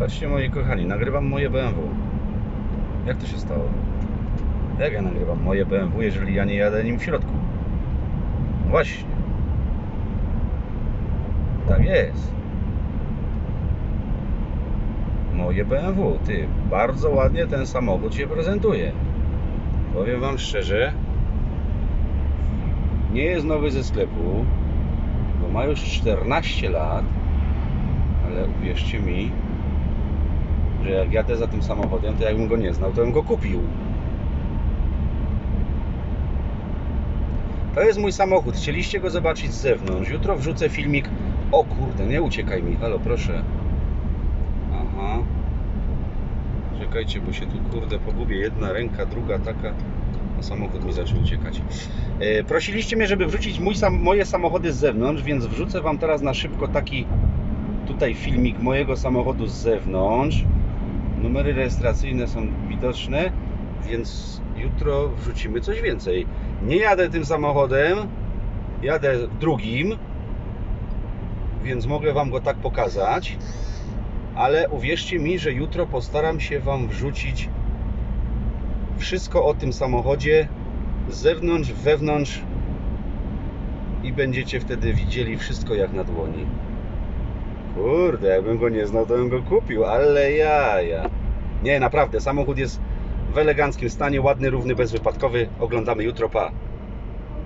Patrzcie moi kochani, nagrywam moje BMW. Jak to się stało? Jak ja nagrywam moje BMW, jeżeli ja nie jadę nim w środku? Właśnie. Tak jest. Moje BMW, ty, bardzo ładnie ten samochód się prezentuje. Powiem wam szczerze, nie jest nowy ze sklepu, bo ma już 14 lat, ale uwierzcie mi, że jak jadę za tym samochodem, to jakbym go nie znał, to bym go kupił. To jest mój samochód. Chcieliście go zobaczyć z zewnątrz. Jutro wrzucę filmik. O kurde, nie uciekaj mi. Halo, proszę. Aha. Czekajcie, bo się tu kurde pogubię. Jedna ręka, druga taka. A samochód mi zaczął uciekać. E, prosiliście mnie, żeby wrzucić mój sam, moje samochody z zewnątrz, więc wrzucę Wam teraz na szybko taki tutaj filmik mojego samochodu z zewnątrz. Numery rejestracyjne są widoczne, więc jutro wrzucimy coś więcej. Nie jadę tym samochodem, jadę drugim, więc mogę Wam go tak pokazać. Ale uwierzcie mi, że jutro postaram się Wam wrzucić wszystko o tym samochodzie z zewnątrz, wewnątrz i będziecie wtedy widzieli wszystko jak na dłoni. Kurde, jakbym go nie znał, to bym go kupił, ale jaja. Nie, naprawdę, samochód jest w eleganckim stanie, ładny, równy, bezwypadkowy. Oglądamy jutro, pa.